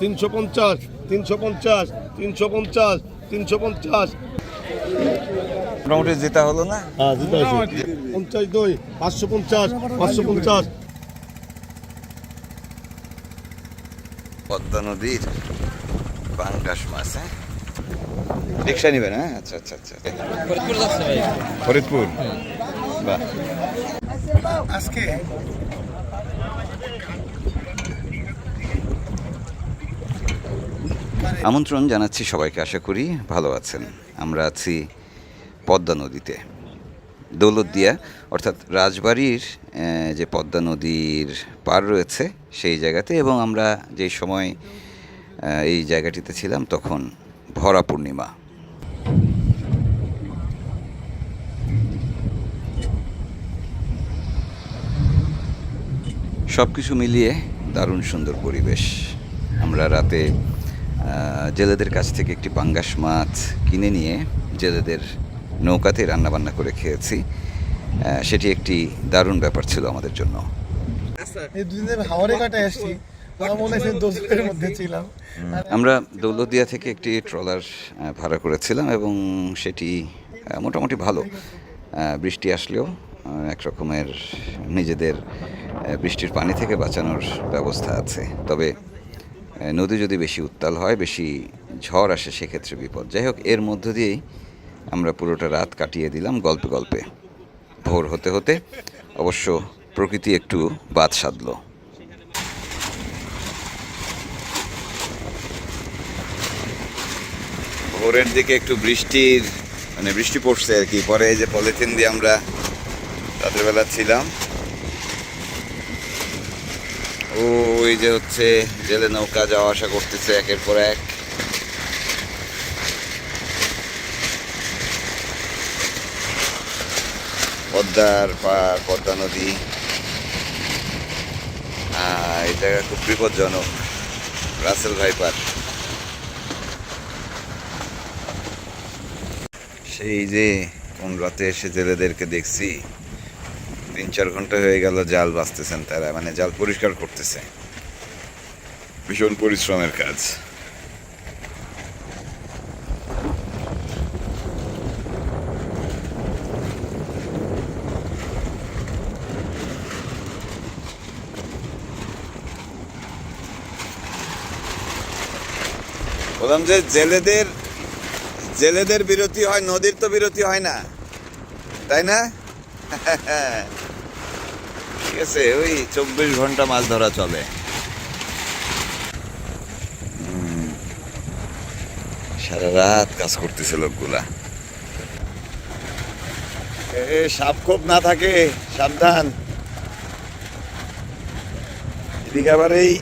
তিনশো পঞ্চাশ তিনশো পঞ্চাশ তিনশো পঞ্চাশ তিনশো পঞ্চাশ। মোটামুটি যেটা হলো না? হ্যাঁ পঞ্চাশ দুই পাঁচশো পঞ্চাশ পাঁচশো পঞ্চাশ। পদ্মা নদীর পাঙ্গাস মাছ হ্যাঁ? রিক্সা নিবেন হ্যাঁ? আচ্ছা আচ্ছা আচ্ছা। ফরিদপুর বাহ। আজকে আমন্ত্রণ জানাচ্ছি সবাইকে, আশা করি ভালো আছেন। আমরা আছি পদ্মা নদীতে। দৌলতদিয়া, অর্থাৎ রাজবাড়ির যে পদ্মা নদীর পার রয়েছে সেই জায়গাতে এবং আমরা যেই সময় এই জায়গাটিতে ছিলাম তখন ভরা পূর্ণিমা। সব কিছু মিলিয়ে দারুণ সুন্দর পরিবেশ। আমরা রাতে জেলেদের কাছ থেকে একটি পাঙ্গাস মাছ কিনে নিয়ে জেলেদের নৌকাতে রান্নাবান্না করে খেয়েছি। সেটি একটি দারুণ ব্যাপার ছিল আমাদের জন্য। আমার দৌলতদিয়া থেকে একটি ট্রলার ভাড়া করেছিলাম এবং সেটি মোটামুটি ভালো। বৃষ্টি আসলেও এক রকমের নিজেদের বৃষ্টির পানি থেকে বাঁচানোর ব্যবস্থা আছে। তবে নদী যদি বেশি উত্তাল হয়, বেশি ঝড় আসে, সেক্ষেত্রে বিপদ। যাই হোক, এর মধ্য দিয়েই আমরা পুরোটা রাত কাটিয়ে দিলাম গল্পে গল্পে। ভোর হতে হতে অবশ্য প্রকৃতি একটু বাদ সাধলো। ভোরের দিকে একটু বৃষ্টির মানে বৃষ্টি পড়ছে আর কি। পরে এই যে পলিথিন দিয়ে আমরা রাতের বেলা ছিলাম। ওই যে হচ্ছে জেলে নৌকা যাওয়া আসা করতেছে একের পর এক। পদ্মার পার পদ্মা নদী। এই জায়গা খুব বিপজ্জনক। Russell viper. সেই যে কোন রাতে এসে জেলেদেরকে দেখছি। তিন চার ঘণ্টা হয়ে গেল জাল বাঁচতেছেন তারা মানে জাল পরিষ্কার করতেছে। ভীষণ পরিশ্রমের কাজ। বললাম যে জেলেদের জেলেদের বিরতি হয়, নদীর তো বিরতি হয় না। তাই না? আছে ওই চব্বিশ ঘণ্টা মাছ ধরা চলে। সারা রাত কাজ করতেছে লোকগুলা। সাপ খোপ না থাকে, সাবধান। এদিকে আবার এই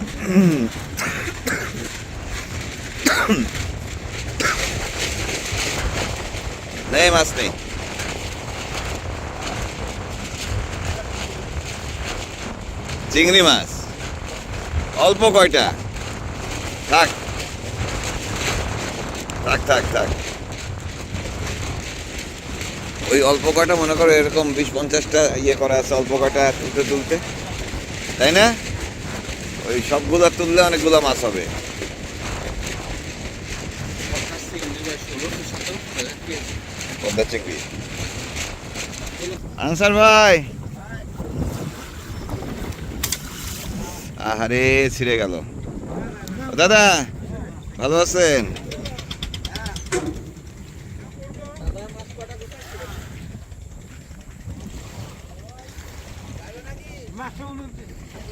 নেই মাছ নেই। চিংড়ি মাছ। অল্প কয়টা? থাক। থাক থাক থাক। ওই অল্প কয়টা মনে করো এরকম বিশ পঞ্চাশটা ইয়ে করা আছে, অল্প কয়টা তুলতে তুলতে। তাই না? ওই সবগুলো তুললে অনেকগুলো মাছ হবে। আনসার ভাই। আহারে ছিঁড়ে গেল। দাদা ভালো আছেন?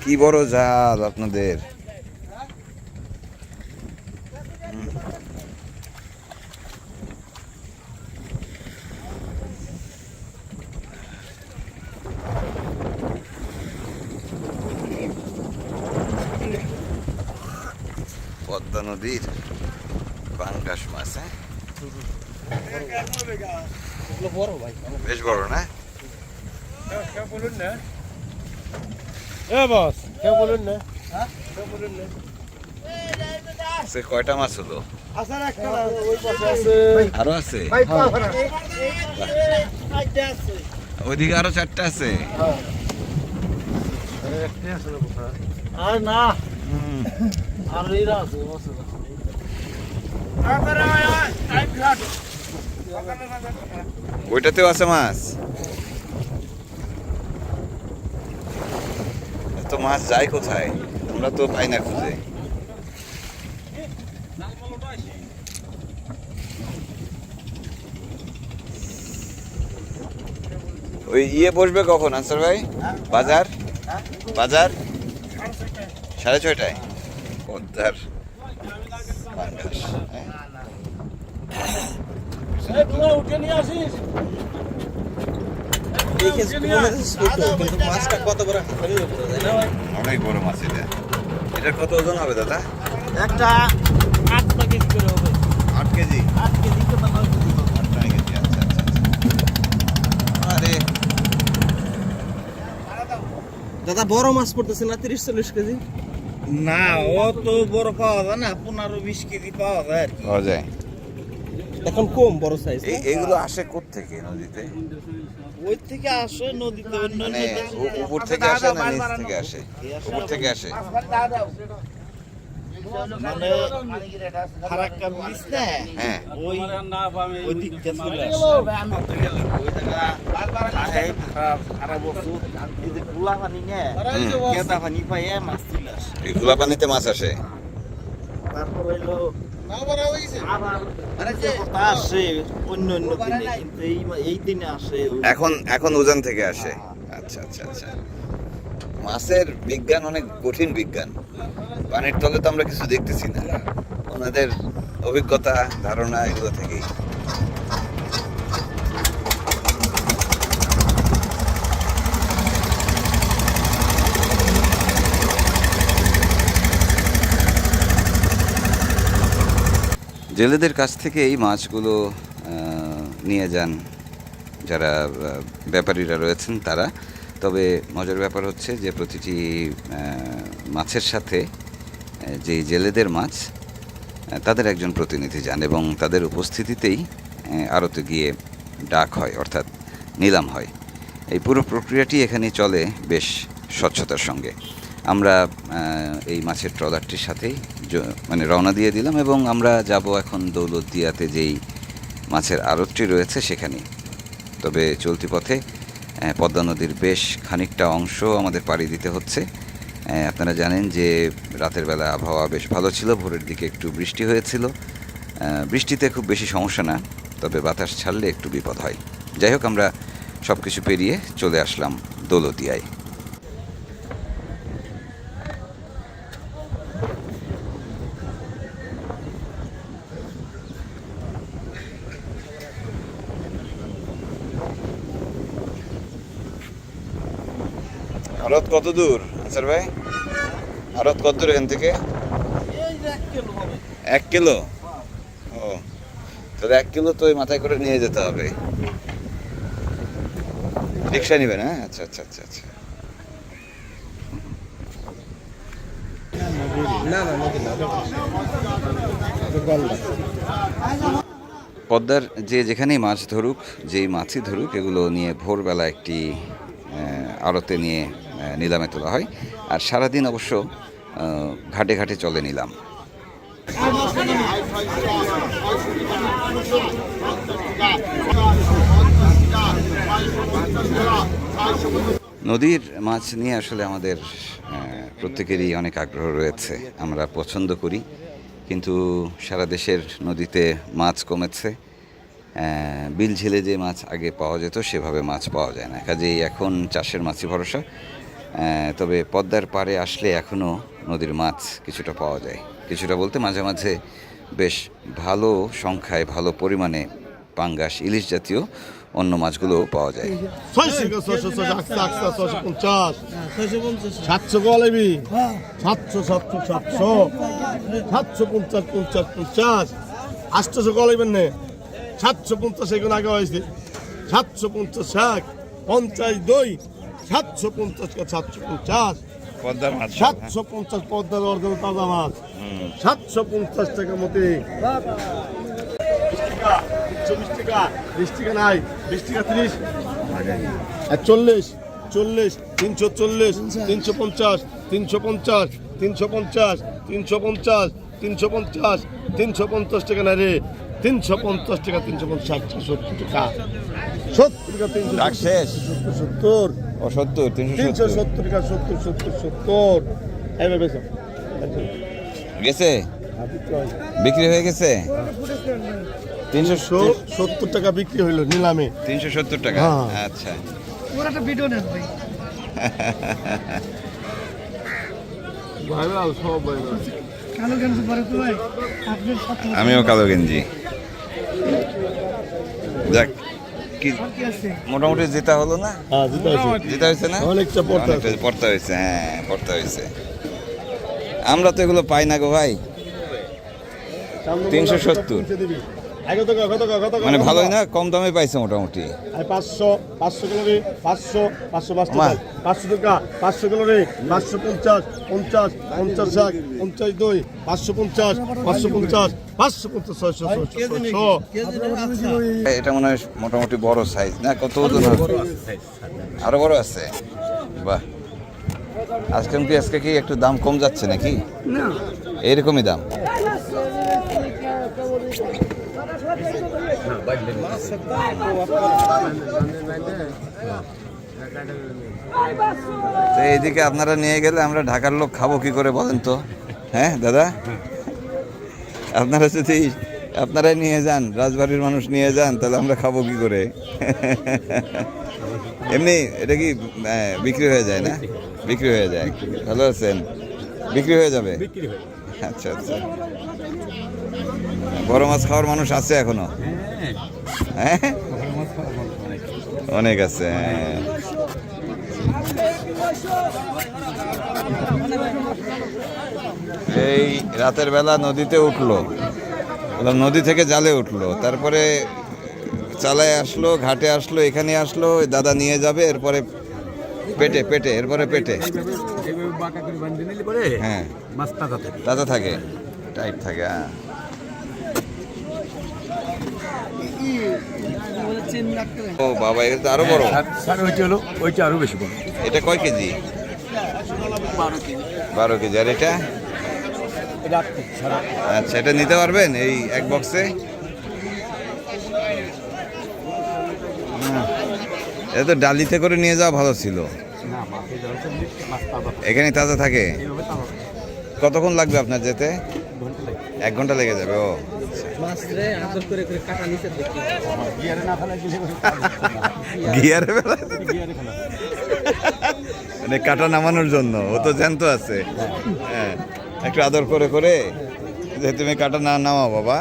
কি বড় জাল আপনাদের? পদ্মা নদীর পাঙ্গাস মাছ হ্যাঁ বেশ বড় না বলুন না এ বস কেউ বলুন না কেউ বলুন না সে কয়টা মাছ হলো আরও আছে ওইদিকে আরও চারটা আছে আর না ওইটাতেও আছে মাছ। তো মাছ যায় কোথায়? আমরা তো পাই না খুঁজে। ওই ইয়ে বসবে কখন, আনসার ভাই? বাজার? বাজার? সাড়ে ছয়টায়। পদ্মার পাঙ্গাস? অনেক বড় মাছ এটা। এটার কত ওজন হবে দাদা? একটা আট কেজি করে হবে। আট কেজি? আট কেজি আচ্ছা আচ্ছা আচ্ছা। আরে। দাদা বড় মাছ পড়তেছে না তিরিশ চল্লিশ কেজি? না অত বড় পাওয়া যায় না পনেরো বিশ কেজি পাওয়া যায় আর কি। পাওয়া যায়। এখন কম বড় সাইজ এগুলো আসে থেকে নদীতে? ওই থেকে আসে নদীতে মানে উপর থেকে আসে না নিচ থেকে আসে? উপর থেকে আসে? মানে ফারাক্কা ব্রিজ না? হ্যাঁ। ওই ওই দিক থেকে চলে আসে। ওই জায়গা আহে সারা বছর এই খোলা পানি না কেদা পানি পাইয়ে মাছ চলে আসে এই খোলা পানিতে মাছ আসে। তারপর হইল আবার যে কথা আসে অন্য অন্য দিনে কিন্তু এই এই দিনে আসে ওই- এখন এখন উজান থেকে আসে। আচ্ছা আচ্ছা আচ্ছা। মাছের বিজ্ঞান অনেক কঠিন বিজ্ঞান। পানির তলে তো আমরা কিছু দেখতেছি না। ওনাদের অভিজ্ঞতা ধারণা এগুলো থেকেই। জেলেদের কাছ থেকে এই মাছগুলো নিয়ে যান যারা ব্যাপারীরা রয়েছেন তারা। তবে মজার ব্যাপার হচ্ছে যে প্রতিটি মাছের সাথে যে জেলেদের মাছ তাদের একজন প্রতিনিধি যান এবং তাদের উপস্থিতিতেই আড়তে গিয়ে ডাক হয়, অর্থাৎ নিলাম হয়। এই পুরো প্রক্রিয়াটি এখানে চলে বেশ স্বচ্ছতার সঙ্গে। আমরা এই মাছের ট্রলারটির সাথেই মানে রওনা দিয়ে দিলাম এবং আমরা যাব এখন দৌলতদিয়াতে যেই মাছের আড়তটি রয়েছে সেখানে। তবে চলতি পথে পদ্মা নদীর বেশ খানিকটা অংশ আমাদের পাড়ি দিতে হচ্ছে। আপনারা জানেন যে রাতের বেলা আবহাওয়া বেশ ভালো ছিল, ভোরের দিকে একটু বৃষ্টি হয়েছিল। বৃষ্টিতে খুব বেশি সমস্যা না, তবে বাতাস ছাড়লে একটু বিপদ হয়। যাই হোক, আমরা সব কিছু পেরিয়ে চলে আসলাম দৌলদিয়ায় আরত কত দূর আনসার ভাই? আরত কত দূর এখান থেকে? এক কিলো? ও, তাহলে এক কিলো তো ওই মাথায় করে নিয়ে যেতে হবে। রিক্সা নেবেন হ্যাঁ? আচ্ছা আচ্ছা আচ্ছা আচ্ছা। পদ্মার যে যেখানেই মাছ ধরুক, যেই মাছই ধরুক, এগুলো নিয়ে ভোরবেলা একটি আড়তে নিয়ে নিলামে তোলা হয়। আর সারাদিন অবশ্য ঘাটে ঘাটে চলে নিলাম। নদীর মাছ নিয়ে আসলে আমাদের প্রত্যেকেরই অনেক আগ্রহ রয়েছে। আমরা পছন্দ করি, কিন্তু সারা দেশের নদীতে মাছ কমেছে। বিল ঝিলে যে মাছ আগে পাওয়া যেত, সেভাবে মাছ পাওয়া যায় না। কাজেই এখন চাষের মাছই ভরসা। তবে পদ্মার পাড়ে আসলে এখনও নদীর মাছ কিছুটা পাওয়া যায়। কিছুটা বলতে মাঝে মাঝে বেশ ভালো সংখ্যায়, ভালো পরিমাণে পাঙ্গাস, ইলিশ জাতীয় অন্য মাছগুলোও পাওয়া যায়। পঞ্চাশ ছয়শো পঞ্চাশ। সাতশো গলেবি সাতশো সাতশো সাতশো। সাতশো পঞ্চাশ পঞ্চাশ নে। সাতশো পঞ্চাশ এগুলো আগে হয়েছে। সাতশো পঞ্চাশ এক পঞ্চাশ দুই। সাতশো পঞ্চাশ সাতশো পঞ্চাশ। মাছ। সাতশো পঞ্চাশ পদ্মার অর্ধেক তাজা মাছ। সাতশো পঞ্চাশ টাকা মতে। চল্লিশ টাকা বিশ টাকা নাই বিশ টাকা তিরিশ। আর চল্লিশ চল্লিশ তিনশো চল্লিশ তিনশো। পঞ্চাশ তিনশো পঞ্চাশ তিনশো পঞ্চাশ তিনশো পঞ্চাশ তিনশো পঞ্চাশ তিনশো পঞ্চাশ টাকা না রে। তিনশো পঞ্চাশ টাকা তিনশো পঞ্চাশ সত্তর টাকা। সত্তর টাকা তিনশো শেষ। সত্তর সত্তর। ও সত্তর তিনশো তিনশো সত্তর টাকা সত্তর সত্তর সত্তর। এইভাবে গেছে? বিক্রি হয়ে গেছে? তিনশো সত্তর টাকা বিক্রি হইল নিলামে। তিনশো সত্তর টাকা? হ্যাঁ। আচ্ছা। ওরা একটা ভিডিও নেন ভাই। কালো গেঞ্জি পরে আমিও কালো গেঞ্জি। যাক কি মোটামুটি জেতা হলো না? হ্যাঁ জেতা হয়েছে। না? অনেকটা পড়তে হয়েছে হ্যাঁ পড়তে হয়েছে। আমরা তো এগুলো পাই না গো ভাই। তিনশো সত্তর। কত কত টাকা কত টাকা মানে ভালোই না? কম দামে পাইছে মোটামুটি। আর পাঁচশো পাঁচশো পাঁচশো পাঁচশো। পাঁচশো টাকা পাঁচশো পাঁচশো পঞ্চাশ পঞ্চাশ পঞ্চাশ এক পঞ্চাশ দুই পাঁচশো পঞ্চাশ পাঁচশো পঞ্চাশ পাঁচশো পঞ্চাশ ছয়শো ছয়শো ছয়শো। এটা মনে হয় মোটামুটি বড় সাইজ না? কত ওজন আরও বড় আছে? বাহ। আজকে কি আজকে কি একটু দাম কম যাচ্ছে নাকি? এইরকমই দাম? তো এইদিকে আপনারা নিয়ে গেলে আমরা ঢাকার লোক খাব কি করে বলেন তো? হ্যাঁ দাদা? আপনারা যদি আপনারাই নিয়ে যান রাজবাড়ির মানুষ নিয়ে যান তাহলে আমরা খাব কি করে? এমনি এটা কি বিক্রি হয়ে যায় না? বিক্রি হয়ে যায়। ভালো আছেন? বিক্রি হয়ে যাবে? আচ্ছা আচ্ছা। বড় মাছ খাওয়ার মানুষ আছে এখনও? হ্যাঁ অনেক আছে হ্যাঁ। এই রাতের বেলা নদীতে উঠল। নদী থেকে জালে উঠল। তারপরে চালায় আসলো ঘাটে আসলো এখানে আসলো ওই দাদা নিয়ে যাবে এরপরে পেটে পেটে এরপরে পেটে। হ্যাঁ। তাজা থাকে টাইট থাকে হ্যাঁ। ও বাবা এটা তো আরও বড়। স্যার ওইটা হলো ওইটা আরও বেশি বড়। এটা কয় কেজি? বারো কেজি। আর এটা? আচ্ছা এটা নিতে পারবেন এই এক বক্সে? এটা তো ডালিতে করে নিয়ে যাওয়া ভালো ছিল। এখানে তাজা থাকে? এইভাবে তাজা। থাকে কতক্ষণ লাগবে আপনার যেতে? এক ঘণ্টা লেগে যাবে ও। গিয়ারে না ফেলা গেলে গিয়ারে বেলা গিয়ারে ফেলা মানে কাটা নামানোর জন্য ও তো জ্যান্ত আছে। হ্যাঁ একটু আদর করে করে যে তুমি কাটা না নামাও বাবা।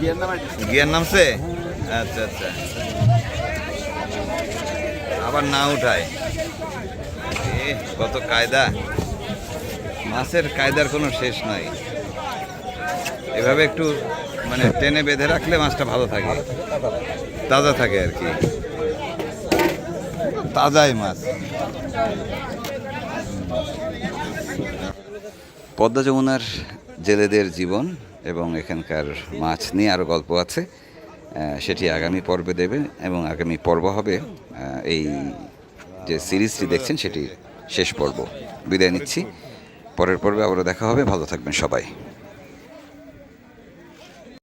গিয়ার নামছে আচ্ছা আচ্ছা। আবার না উঠায়। কত কায়দা। মাছের কায়দার কোনো শেষ নাই। এভাবে একটু মানে টেনে বেঁধে রাখলে মাছটা ভালো থাকে। তাজা থাকে আর কি। তাজাই মাছ। পদ্মা যমুনার জেলেদের জীবন। এবং এখানকার মাছ নিয়ে আরও গল্প আছে সেটি আগামী পর্বে দেবে এবং আগামী পর্ব হবে এই যে সিরিজটি দেখছেন সেটি শেষ পর্ব। বিদায় নিচ্ছি। পরের পর্বে আবারও দেখা হবে। ভালো থাকবেন সবাই।